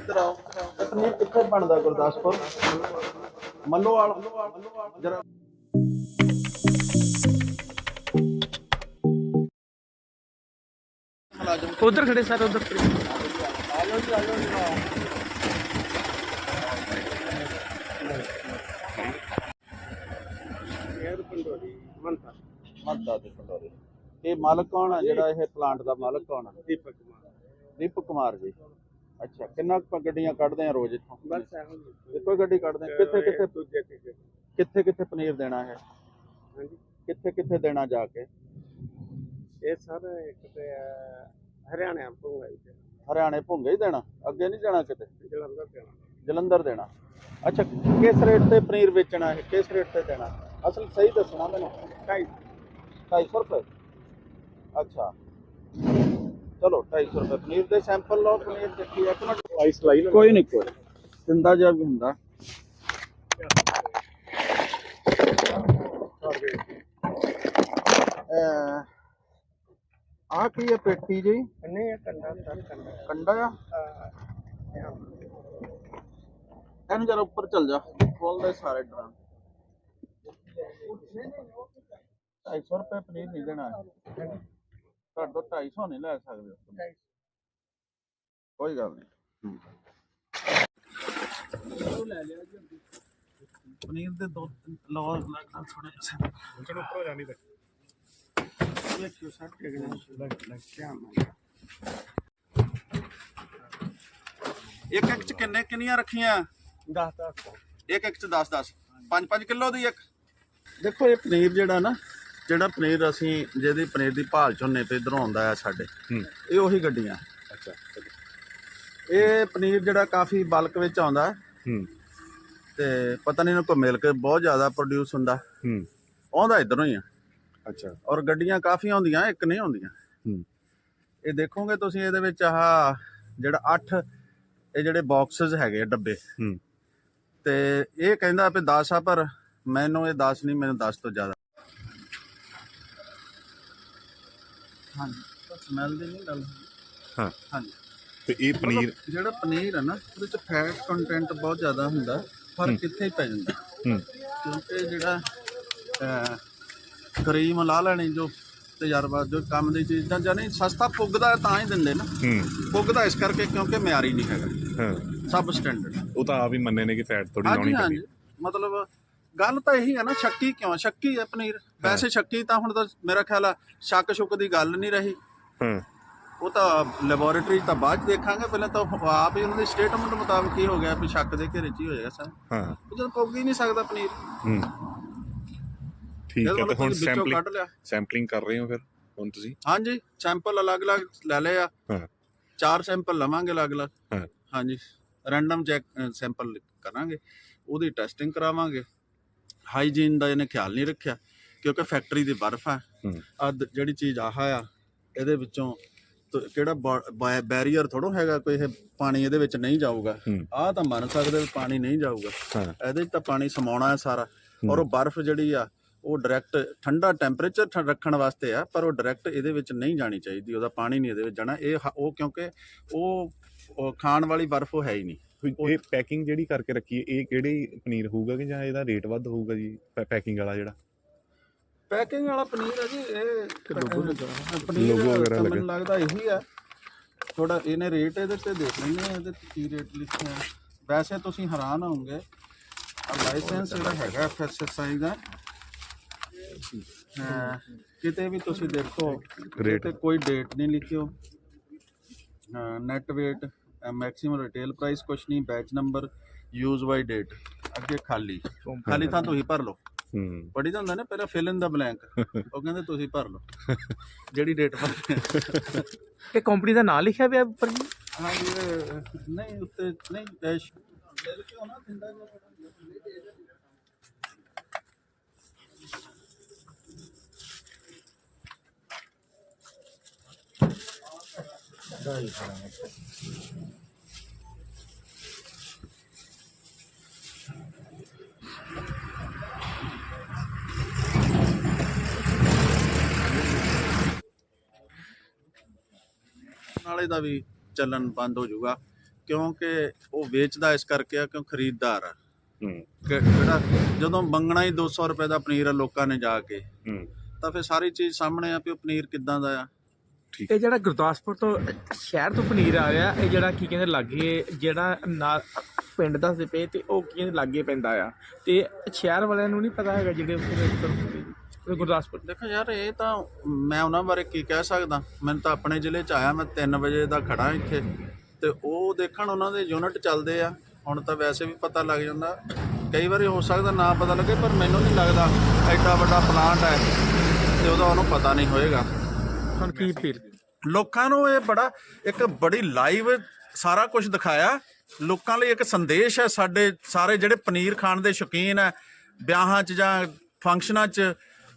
ਇੱਧਰ ਆਓ ਇਹ ਪਨੀਰ ਕਿੱਥੇ ਬਣਦਾ ਗੁਰਦਾਸਪੁਰ? ਮੱਲੋਵਾਲ ਜਰਾ ਮੁਲਾਜ਼ਮ ਉਧਰ ਖੜੇ ਸਰ ਉਧਰ। ਆਜੋ ਜੀ ਆਜੋ ਜੀ। ਮਰਦਾ ਦੇ ਪੰਡੋਰੀ। ਇਹ ਮਾਲਕ ਕੌਣ ਆ? ਜਿਹੜਾ ਇਹ ਪਲਾਂਟ ਦਾ ਮਾਲਕ ਕੌਣ ਆ? ਦੀਪਕ ਕੁਮਾਰ। ਦੀਪਕ ਕੁਮਾਰ ਜੀ। ਅੱਛਾ ਕਿੰਨਾ ਕੁ ਗੱਡੀਆਂ ਕੱਢਦੇ ਆ ਰੋਜ਼ ਇੱਥੋਂ? ਬਸ ਇਹੋ ਜਿਹੀ। ਇੱਕੋ ਹੀ ਗੱਡੀ ਕੱਢਦੇ ਆ ਕਿੱਥੇ ਕਿੱਥੇ? ਦੂਜੇ ਕਿੱਥੇ ਕਿੱਥੇ ਪਨੀਰ ਦੇਣਾ ਹੈ ਹਾਂਜੀ। ਕਿੱਥੇ ਕਿੱਥੇ ਦੇਣਾ ਜਾ ਕੇ? ਇਹ ਸਰ ਇੱਕ ਤੇ ਹਰਿਆਣਾ ਪੂੰਗਾ ਜੀ ਹਰਿਆਣੇ ਭੁੰਗੇ ਹੀ ਦੇਣਾ? ਅੱਗੇ ਨਹੀਂ ਜਾਣਾ ਕਿਤੇ? ਜਲੰਧਰ ਤੇ ਜਲੰਧਰ ਦੇਣਾ। ਅੱਛਾ ਕਿਸ ਰੇਟ ਤੇ ਪਨੀਰ ਵੇਚਣਾ ਹੈ ਕਿਸ ਰੇਟ ਤੇ ਦੇਣਾ? ਅਸਲ ਸਹੀ ਦੱਸਣਾ ਮੈਨੂੰ। ਢਾਈ 250 ਰੁਪਏ? ਅੱਛਾ। ਚਲੋ 250 ਰੁਪਏ ਪਨੀਰ ਦੇ ਸੈਂਪਲ ਲਓ ਪਨੀਰ ਦੇਖੀ ਇੱਕ ਮਿੰਟ। ਆਈਸ ਲਾਈ ਕੋਈ ਨਹੀਂ ਕੋਈ ਸਿੰਦਾ ਜਿਹਾ ਵੀ ਹੁੰਦਾ। ਆ ਕੀ ਹੈ ਪੇਟੀ ਜੀ? ਨਹੀਂ ਇਹ ਕੰਡਾ ਸਰ ਕੰਡਾ। ਕੰਡਾ ਆ? ਇਹਨੂੰ ਜਰਾ ਉੱਪਰ ਚੱਲ ਜਾ। ਖੋਲਦੇ ਸਾਰੇ ਡਰਾਂ 250 ਰੁਪਏ ਪਨੀਰ ਨਹੀਂ ਦੇਣਾ। ਤੁਹਾਡੇ ਤੋਂ 250 ਨਹੀਂ ਲੈ ਸਕਦੇ ਤੁਸੀਂ। ਕੋਈ ਗੱਲ ਨਹੀਂ। ਪਨੀਰ ਦੇ ਦੋ ਲਓ ਲੱਗਦਾ ਥੋੜੇ ਜਿਹੇ। ਚਲੋ ਉੱਪਰ ਜਾਣੀ ਤੇ। ਵੇਖਿਓ ਸਰ ਲੱਗ ਲੱਗ ਕਿਆ ਇੱਕ ਇੱਕ ਚ ਕਿੰਨੇ ਕਿੰਨੀਆਂ ਰੱਖੀਆਂ? 10 10 ਇੱਕ ਇੱਕ ਚ 10 10 5 5 ਕਿਲੋ ਦੀ ਇੱਕ। ਦੇਖੋ ਇਹ ਪਨੀਰ ਜਿਹੜਾ ਨਾ ਜਿਹੜਾ ਪਨੀਰ ਅਸੀਂ ਜਿਹਦੀ ਪਨੀਰ ਦੀ ਭਾਲ ਝੋਨੇ ਤੇ ਇਧਰੋਂ ਆਉਂਦਾ ਆ ਸਾਡੇ। ਇਹ ਉਹੀ ਗੱਡੀਆਂ। ਅੱਛਾ ਇਹ ਪਨੀਰ ਜਿਹੜਾ ਕਾਫੀ ਬਲਕ ਵਿੱਚ ਆਉਂਦਾ। ਹੈ। ਹੂੰ ਤੇ ਪਤਾ ਨਹੀਂ ਇਹਨਾਂ ਕੋ ਮਿਲ ਕੇ ਬਹੁਤ ਜ਼ਿਆਦਾ ਪ੍ਰੋਡਿਊਸ ਹੁੰਦਾ। ਹੂੰ। ਆਉਂਦਾ ਇਧਰੋਂ ਹੀ ਆ। ਅੱਛਾ। ਔਰ ਗੱਡੀਆਂ ਕਾਫੀ ਆਉਂਦੀਆਂ ਇੱਕ ਨਹੀਂ ਆਉਂਦੀਆਂ ਹੂੰ। ਇਹ ਦੇਖੋਗੇ ਤੁਸੀਂ ਇਹਦੇ ਵਿੱਚ ਆਹ ਜਿਹੜਾ 8 ਇਹ ਜਿਹੜੇ ਬਾਕਸਸ ਹੈਗੇ ਆ, ਡੱਬੇ। ਹੂੰ। ਤੇ ਇਹ ਕਹਿੰਦਾ ਵੀ 10 ਆ ਪਰ ਮੈਨੂੰ ਇਹ 10 ਨਹੀਂ ਮੈਨੂੰ 10 ਤੋਂ ਜ਼ਿਆਦਾ। ਹਾਂਜੀ। ਸਮੈਲ ਦੀ ਨਹੀਂ ਗੱਲ ਹਾਂ। ਹਾਂਜੀ। ਤੇ ਇਹ ਪਨੀਰ ਜਿਹੜਾ ਪਨੀਰ ਹੈ ਨਾ ਉਹਦੇ ਚ ਫੈਟ ਕੰਟੈਂਟ ਬਹੁਤ ਜ਼ਿਆਦਾ ਹੁੰਦਾ ਫ਼ਰਕ ਕਿੱਥੇ ਹੀ ਪੈ ਜਾਂਦਾ। ਹੂੰ। ਕਿਉਂਕਿ ਜਿਹੜਾ ਅਹ, ਕਰੀਮ ਲਾ ਲੈਣੀ ਜੋ ਤਜਰਬਾ ਜੋ ਕੰਮ ਦੀ ਚੀਜ਼ਾਂ ਜਾਂ ਨਹੀਂ ਸਸਤਾ ਪੁੱਗਦਾ ਤਾਂ ਹੀ ਦਿੰਦੇ ਨਾ। ਹੂੰ। ਪੁੱਗਦਾ ਇਸ ਕਰਕੇ ਕਿਉਂਕਿ ਮਿਆਰੀ ਨਹੀਂ ਹੈਗਾ। ਹਾਂ। ਸਬ ਸਟੈਂਡਰਡ ਉਹ ਤਾਂ ਆਪ ਹੀ ਮੰਨੇ ਨੇ ਕਿ ਫੈਟ ਥੋੜੀ ਹਾਂਜੀ ਲਾਉਣੀ ਹਾਂਜੀ ਪੈਂਦੀ। ਮਤਲਬ ਗੱਲ ਤਾਂ ਇਹੀ ਹੈ ਨਾ ਸ਼ੱਕੀ ਕਿਉਂ? ਸ਼ੱਕੀ ਹੈ ਪਨੀਰ। ਵੈਸੇ ਸ਼ੱਕੀ ਤਾਂ ਹੁਣ ਤਾਂ ਮੇਰਾ ਖਿਆਲ ਆ ਸ਼ੱਕ ਸ਼ੁਕ ਦੀ ਗੱਲ ਨਹੀਂ ਰਹੀ। ਹਾਂ। ਉਹ ਤਾਂ ਲੈਬੋਰੇਟਰੀ ਤਾਂ ਬਾਅਦ ਦੇਖਾਂਗੇ ਪਹਿਲਾਂ ਤਾਂ ਆਪ ਹੀ ਉਹਨਾਂ ਦੀ ਸਟੇਟਮੈਂਟ ਮੁਤਾਬਕ ਹੀ ਹੋ ਗਿਆ ਵੀ ਸ਼ੱਕ ਦੇ ਘੇਰੇ ਚ ਹੀ ਹੋ ਜਾਏਗਾ ਸਰ। ਹਾਂ। ਉਹ ਜਦੋਂ ਪੁੱਗ ਹੀ ਨਹੀਂ ਸਕਦਾ ਪਨੀਰ। ਹੂੰ। ਠੀਕ ਹੈ ਤੇ ਹੁਣ ਸੈਂਪਲਿੰਗ ਸੈਂਪਲਿੰਗ ਕਰ ਰਹੇ ਹੋ ਫਿਰ ਹੁਣ ਤੁਸੀਂ? ਹਾਂਜੀ ਸੈਂਪਲ ਅਲੱਗ-ਅਲੱਗ ਲੈ ਲਏ ਆ। ਹਾਂ। ਚਾਰ ਸੈਂਪਲ ਲਵਾਂਗੇ ਅਲੱਗ-ਅਲੱਗ। ਹਾਂ। ਹਾਂਜੀ ਰੈਂਡਮ ਚੈੱਕ ਸੈਂਪਲ ਕਰਾਂਗੇ। ਉਹਦੀ ਟੈਸਟਿੰਗ ਕਰਾਵਾਂਗੇ। ਹਾਈਜੀਨ ਦਾ ਇਹਨੇ ਖਿਆਲ ਨਹੀਂ ਰੱਖਿਆ ਕਿਉਂਕਿ ਫੈਕਟਰੀ ਦੀ ਬਰਫ਼ ਆ। ਆ ਜਿਹੜੀ ਚੀਜ਼ ਆਹ ਆ ਇਹਦੇ ਵਿੱਚੋਂ ਕਿਹੜਾ ਬੈਰੀਅਰ ਥੋੜੋ ਹੈਗਾ ਕੋਈ ਇਹ ਪਾਣੀ ਇਹਦੇ ਵਿੱਚ ਨਹੀਂ ਜਾਊਗਾ। ਆਹ ਤਾਂ ਮੰਨ ਸਕਦੇ ਪਾਣੀ ਨਹੀਂ ਜਾਊਗਾ। ਇਹਦੇ ਤਾਂ ਪਾਣੀ ਸਮਾਉਣਾ ਹੈ ਸਾਰਾ। ਔਰ ਉਹ ਬਰਫ਼ ਜਿਹੜੀ ਆ ਉਹ ਡਾਇਰੈਕਟ ਠੰਡਾ ਟੈਂਪਰੇਚਰ ਰੱਖਣ ਵਾਸਤੇ ਆ ਪਰ ਉਹ ਡਾਇਰੈਕਟ ਇਹਦੇ ਵਿੱਚ ਨਹੀਂ ਜਾਣੀ ਚਾਹੀਦੀ ਉਹਦਾ ਪਾਣੀ ਨਹੀਂ ਇਹਦੇ ਵਿੱਚ ਜਾਣਾ। ਇਹ ਉਹ ਕਿਉਂਕਿ ਉਹ ਉਹ ਖਾਣ ਵਾਲੀ ਬਰਫ਼ ਉਹ ਹੈ ਹੀ ਨਹੀਂ ਇਹ ਪੈਕਿੰਗ ਜਿਹੜੀ ਕਰਕੇ ਰੱਖੀ ਹੈ ਇਹ ਕਿਹੜੀ ਪਨੀਰ ਹੋਊਗਾ ਕਿ ਜਾਂ ਇਹਦਾ ਰੇਟ ਵੱਧ ਹੋਊਗਾ ਜੀ ਪੈਕਿੰਗ ਵਾਲਾ ਜਿਹੜਾ ਪੈਕਿੰਗ ਵਾਲਾ ਪਨੀਰ ਹੈ ਜੀ ਇਹ ਪਨੀਰ ਲੱਗਾ। ਮੈਨੂੰ ਲੱਗਦਾ ਇਹੀ ਆ ਥੋੜਾ ਇਹਨੇ ਰੇਟ ਇਹਦੇ ਤੇ ਦੇਖ ਲੈਣੇ ਆ ਇਹਦੇ ਤੇ ਕੀ ਰੇਟ ਲਿਖਿਆ ਹੈ। ਵੈਸੇ ਤੁਸੀਂ ਹੈਰਾਨ ਹੋਵੋਗੇ ਲਾਇਸੈਂਸ ਜਿਹੜਾ ਹੈਗਾ ਐਫਐਸਐਸਆਈ ਦਾ ਹਾਂ, ਕਿਤੇ ਵੀ ਤੁਸੀਂ ਦੇਖੋ। ਤੇ ਕੋਈ ਡੇਟ ਨਹੀਂ ਲਿਖਿਓ net weight maximum retail price ਕੁਛ ਨਹੀਂ batch number use by date ਅੱਗੇ ਖਾਲੀ। ਖਾਲੀ ਤਾਂ ਤੁਸੀਂ ਭਰ ਲਓ। ਹੂੰ। ਪੜੀ ਤਾਂ ਹੁੰਦਾ ਨਾ ਪਹਿਲਾਂ ਫਿਲ ਇਨ ਦਾ ਬਲੈਂਕ ਉਹ ਕਹਿੰਦੇ ਤੁਸੀਂ ਭਰ ਲਓ। ਜਿਹੜੀ ਡੇਟ ਭਰ ਇਹ ਕੰਪਨੀ ਦਾ ਨਾਂ ਲਿਖਿਆ ਪਿਆ ਉੱਪਰ ਜੀ? ਹਾਂ ਜੀ ਨਹੀਂ ਉੱਤੇ ਨਹੀਂ ਡੈਸ਼ ਦਿਲ ਕਿਉਂ ਨਾ ਨਾਲੇ ਦਾ ਵੀ ਚੱਲਣ ਬੰਦ ਹੋ ਜਾਊਗਾ ਕਿਉਂਕਿ ਉਹ ਵੇਚਦਾ ਇਸ ਕਰਕੇ ਆ ਕਿਉਂ ਖਰੀਦਦਾਰ ਆ। ਹੂੰ। ਕਿ- ਜਿਹੜਾ ਜਦੋਂ ਮੰਗਣਾ ਹੀ 200 ਰੁਪਏ ਦਾ ਪਨੀਰ ਆ ਲੋਕਾਂ ਨੇ ਜਾ ਕੇ ਹੂੰ। ਤਾਂ ਫਿਰ ਸਾਰੀ ਚੀਜ਼ ਸਾਹਮਣੇ ਆ ਉਹ ਪਨੀਰ ਕਿੱਦਾਂ ਦਾ ਆ। ਇਹ ਜਿਹੜਾ ਗੁਰਦਾਸਪੁਰ ਤੋਂ ਸ਼ਹਿਰ ਤੋਂ ਪਨੀਰ ਆ ਰਿਹਾ ਇਹ ਜਿਹੜਾ ਕੀ ਕਹਿੰਦੇ ਲਾਗੇ ਜਿਹੜਾ ਨਾਲ ਪਿੰਡ ਦਾ ਪਏ ਤੇ ਉਹ ਕੀ ਕਹਿੰਦੇ ਲਾਗੇ ਪੈਂਦਾ ਆ। ਤੇ ਸ਼ਹਿਰ ਵਾਲਿਆਂ ਨੂੰ ਨਹੀਂ ਪਤਾ ਹੈਗਾ ਜਿਹੜੇ ਉੱਥੇ ਗੁਰਦਾਸਪੁਰ? ਦੇਖੋ ਯਾਰ ਇਹ ਤਾਂ ਮੈਂ ਉਹਨਾਂ ਬਾਰੇ ਕੀ ਕਹਿ ਸਕਦਾ? ਮੈਨੂੰ ਤਾਂ ਆਪਣੇ ਜ਼ਿਲ੍ਹੇ ਚ ਆਇਆ ਮੈਂ 3 ਵਜੇ ਦਾ ਖੜਾ ਇੱਥੇ। ਤੇ ਉਹ ਦੇਖਣ ਉਹਨਾਂ ਦੇ ਯੂਨਿਟ ਚੱਲਦੇ ਆ। ਹੁਣ ਤਾਂ ਵੈਸੇ ਵੀ ਪਤਾ ਲੱਗ ਜਾਂਦਾ। ਕਈ ਵਾਰੀ ਹੋ ਸਕਦਾ ਨਾ ਪਤਾ ਲੱਗੇ ਪਰ ਮੈਨੂੰ ਨਹੀਂ ਲੱਗਦਾ ਐਡਾ ਵੱਡਾ ਪਲਾਂਟ ਹੈ ਤੇ ਉਹਦਾ ਉਹਨੂੰ ਪਤਾ ਨਹੀਂ ਹੋਏਗਾ। ਹੁਣ ਕੀ ਅਪੀਲ? ਲੋਕਾਂ ਨੂੰ ਇਹ ਬੜਾ ਇੱਕ ਬੜੀ ਲਾਈਵ ਸਾਰਾ ਕੁਝ ਦਿਖਾਇਆ। ਲੋਕਾਂ ਲਈ ਇੱਕ ਸੰਦੇਸ਼ ਹੈ ਸਾਡੇ ਸਾਰੇ ਜਿਹੜੇ ਪਨੀਰ ਖਾਣ ਦੇ ਸ਼ੌਕੀਨ ਹੈ ਵਿਆਹਾਂ 'ਚ ਜਾਂ ਫੰਕਸ਼ਨਾਂ 'ਚ।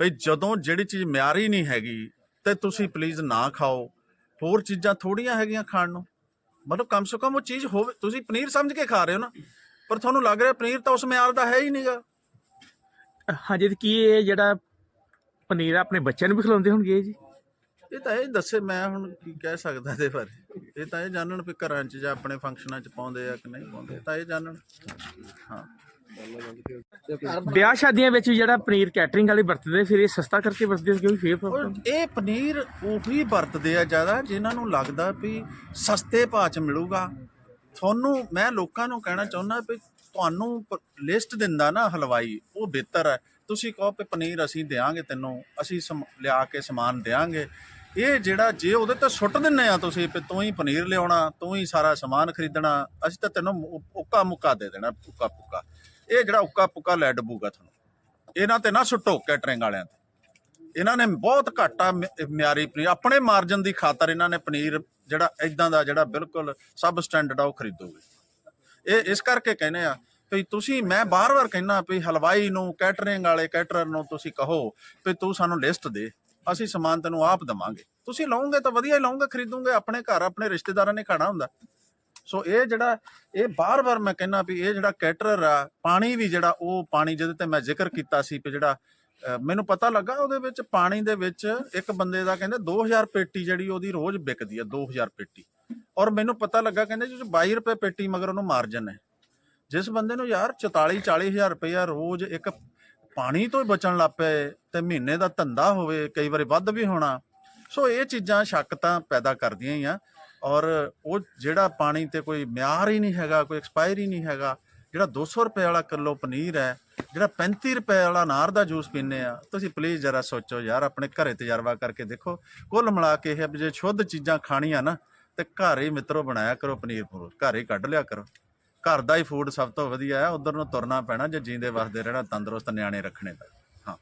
ਵੀ ਜਦੋਂ ਜਿਹੜੀ ਚੀਜ਼ ਮਿਆਰੀ ਨਹੀਂ ਹੈਗੀ ਤੇ ਤੁਸੀਂ ਪਲੀਜ਼ ਨਾ ਖਾਓ। ਹੋਰ ਚੀਜ਼ਾਂ ਥੋੜੀਆਂ ਹੈਗੀਆਂ ਖਾਣ ਨੂੰ। ਮਤਲਬ ਕਮ ਸੇ ਕਮ ਉਹ ਚੀਜ਼ ਹੋਵੇ ਤੁਸੀਂ ਪਨੀਰ ਸਮਝ ਕੇ ਖਾ ਰਹੇ ਹੋ ਨਾ ਪਰ ਤੁਹਾਨੂੰ ਲੱਗ ਰਿਹਾ ਪਨੀਰ ਤਾਂ ਉਸ ਮਿਆਰ ਦਾ ਹੈ ਹੀ ਨਹੀਂਗਾ ਹਾਂਜੀ ਤੇ ਕੀ ਇਹ ਜਿਹੜਾ ਪਨੀਰ ਆਪਣੇ ਬੱਚਿਆਂ ਨੂੰ ਵੀ ਖਿਲਾਉਂਦੇ ਹੋਣਗੇ ਜੀ? ਇਹ ਤਾਂ ਇਹ ਦੱਸੇ ਮੈਂ ਹੁਣ ਕੀ ਕਹਿ ਸਕਦਾ ਇਹਦੇ ਬਾਰੇ। ਇਹ ਤਾਂ ਇਹ ਜਾਣਨ ਵੀ ਘਰਾਂ 'ਚ ਜਾਂ ਆਪਣੇ ਫੰਕਸ਼ਨਾਂ 'ਚ ਪਾਉਂਦੇ ਆ ਕਿ ਨਹੀਂ ਪਾਉਂਦੇ ਇਹ ਤਾਂ ਇਹ ਜਾਣਨ। ਹਾਂ। ਵਿਆਹ ਸ਼ਾਦੀਆਂ ਵਿੱਚ ਜਿਹੜਾ ਪਨੀਰ ਕੈਟਰਿੰਗ ਵਾਲੇ ਵਰਤਦੇ ਫਿਰ ਇਹ ਸਸਤਾ ਕਰਕੇ ਵਰਤਦੇ ਕਿਉਂਕਿ ਫੇਰ ਇਹ ਪਨੀਰ ਉਹੀ ਵਰਤਦੇ ਆ ਜ਼ਿਆਦਾ ਜਿਨ੍ਹਾਂ ਨੂੰ ਲੱਗਦਾ ਵੀ ਸਸਤੇ ਭਾਅ 'ਚ ਮਿਲੂਗਾ। ਤੁਹਾਨੂੰ ਮੈਂ ਲੋਕਾਂ ਨੂੰ ਕਹਿਣਾ ਚਾਹੁੰਦਾ ਵੀ ਤੁਹਾਨੂੰ ਲਿਸਟ ਦਿੰਦਾ ਨਾ ਹਲਵਾਈ ਉਹ ਬਿਹਤਰ ਹੈ। ਤੁਸੀਂ ਕਹੋ ਕਿ ਪਨੀਰ ਅਸੀਂ ਦੇਾਂਗੇ ਤੈਨੂੰ ਅਸੀਂ ਲਿਆ ਕੇ ਸਮਾਨ ਦੇਾਂਗੇ ਇਹ ਜਿਹੜਾ ਜੇ ਉਹਦੇ ਤੇ ਸੁੱਟ ਦਿੰਨੇ ਆ ਤੁਸੀਂ ਵੀ ਤੂੰ ਹੀ ਪਨੀਰ ਲਿਆਉਣਾ ਤੂੰ ਹੀ ਸਾਰਾ ਸਮਾਨ ਖਰੀਦਣਾ ਅਸੀਂ ਤਾਂ ਤੈਨੂੰ ਉੱਕਾ ਮੁੱਕਾ ਦੇ ਦੇਣਾ ਉੱਕਾ ਪੁੱਕਾ ਇਹ ਜਿਹੜਾ ਉੱਕਾ ਪੁੱਕਾ ਲੈ ਡਬੂਗਾ ਤੁਹਾਨੂੰ, ਇਹਨਾਂ ਤੇ ਨਾ ਸੁੱਟੋ ਕੈਟਰਿੰਗ ਵਾਲਿਆਂ ਤੇ। ਇਹਨਾਂ ਨੇ ਬਹੁਤ ਘਾਟਾ ਮਿਆਰੀ ਪਨੀਰ, ਆਪਣੇ ਮਾਰਜਨ ਦੀ ਖਾਤਰ ਇਹਨਾਂ ਨੇ ਪਨੀਰ ਜਿਹੜਾ ਇਦਾਂ ਦਾ ਜਿਹੜਾ ਬਿਲਕੁਲ ਸਬ ਸਟੈਂਡਰਡ ਆ, ਉਹ ਖਰੀਦੋਗੇ। ਇਹ ਇਸ ਕਰਕੇ ਕਹਿੰਦੇ ਆ ਵੀ ਤੁਸੀਂ, ਮੈਂ ਬਾਰ-ਬਾਰ ਕਹਿੰਦਾ ਵੀ ਹਲਵਾਈ ਨੂੰ, ਕੈਟਰਿੰਗ ਵਾਲੇ, ਕੈਟਰਰ ਨੂੰ ਤੁਸੀਂ ਕਹੋ ਵੀ ਤੂੰ ਸਾਨੂੰ ਲਿਸਟ ਦੇ, ਅਸੀਂ ਸਮਾਨ ਤੈਨੂੰ ਆਪ ਦਵਾਂਗੇ। ਤੁਸੀਂ ਲਓਗੇ ਤਾਂ ਵਧੀਆ ਹੀ ਲਓਗੇ, ਖਰੀਦੋਗੇ, ਆਪਣੇ ਘਰ, ਆਪਣੇ ਰਿਸ਼ਤੇਦਾਰਾਂ ਨੇ ਖਾਣਾ ਹੁੰਦਾ। ਸੋ ਇਹ ਜਿਹੜਾ, ਇਹ ਬਾਰ-ਬਾਰ ਮੈਂ ਕਹਿੰਦਾ ਵੀ ਇਹ ਜਿਹੜਾ ਕੈਟਰਰ ਆ, ਪਾਣੀ ਵੀ ਜਿਹੜਾ ਉਹ ਪਾਣੀ ਜਿਹਦੇ ਤੇ ਮੈਂ ਜ਼ਿਕਰ ਕੀਤਾ ਸੀ ਵੀ ਜਿਹੜਾ ਮੈਨੂੰ ਪਤਾ ਲੱਗਾ ਉਹਦੇ ਵਿੱਚ ਪਾਣੀ ਦੇ ਵਿੱਚ ਇੱਕ ਬੰਦੇ ਦਾ ਕਹਿੰਦੇ 2000 ਪੇਟੀ ਜਿਹੜੀ ਉਹਦੀ ਰੋਜ਼ ਵਿਕਦੀ ਆ 2000 ਪੇਟੀ। ਔਰ ਮੈਨੂੰ ਪਤਾ ਲੱਗਾ ਕਹਿੰਦੇ ਜੀ 22 ਰੁਪਏ ਪੇਟੀ ਮਗਰ ਉਹਨੂੰ ਮਾਰਜਨ ਹੈ। ਜਿਸ ਬੰਦੇ ਨੂੰ ਯਾਰ 44 40000 ਰੁਪਇਆ ਰੋਜ਼ ਇੱਕ ਪਾਣੀ ਤੋਂ ਹੀ ਬਚਣ ਲੱਗ ਪਏ ਤੇ ਮਹੀਨੇ ਦਾ ਧੰਦਾ ਹੋਵੇ, ਕਈ ਵਾਰੀ ਵੱਧ ਵੀ ਹੋਣਾ। ਸੋ ਇਹ ਚੀਜ਼ਾਂ ਸ਼ੱਕ ਤਾਂ ਪੈਦਾ ਕਰਦੀਆਂ ਹੀ ਆ। ਔਰ ਉਹ ਜਿਹੜਾ ਪਾਣੀ ਤੇ ਕੋਈ ਮਿਆਰ ਹੀ ਨਹੀਂ ਹੈਗਾ, ਕੋਈ ਐਕਸਪਾਇਰ ਹੀ ਨਹੀਂ ਹੈਗਾ, ਜਿਹੜਾ 200 ਰੁਪਏ ਵਾਲਾ ਕਿਲੋ ਪਨੀਰ ਹੈ, ਜਿਹੜਾ 35 ਰੁਪਏ ਵਾਲਾ ਅਨਾਰ ਦਾ ਜੂਸ ਪੀਂਦੇ ਆ ਤੁਸੀਂ ਪਲੀਜ਼ ਜਰਾ ਸੋਚੋ ਯਾਰ, ਆਪਣੇ ਘਰੇ ਤਜਰਬਾ ਕਰਕੇ ਦੇਖੋ, ਕੁੱਲ ਮਿਲਾ ਕੇ ਇਹ ਜੇ ਸ਼ੁੱਧ ਚੀਜ਼ਾਂ ਖਾਣੀਆਂ ਨਾ, ਤੇ ਘਰ ਹੀ ਮਿੱਤਰੋ ਬਣਾਇਆ ਕਰੋ ਪਨੀਰ ਪੂਰ ਘਰ ਹੀ ਕੱਢ ਲਿਆ ਕਰੋ। ਘਰ ਦਾ ਹੀ ਫੂਡ ਸਭ ਤੋਂ ਵਧੀਆ ਹੈ, ਉਧਰ ਨੂੰ ਤੁਰਨਾ ਪੈਣਾ ਜੇ ਜੀਂਦੇ ਵਸਦੇ ਰਹਿਣਾ ਤੰਦਰੁਸਤ ਨਿਆਣੇ ਰੱਖਣੇ ਦਾ ਹਾਂ।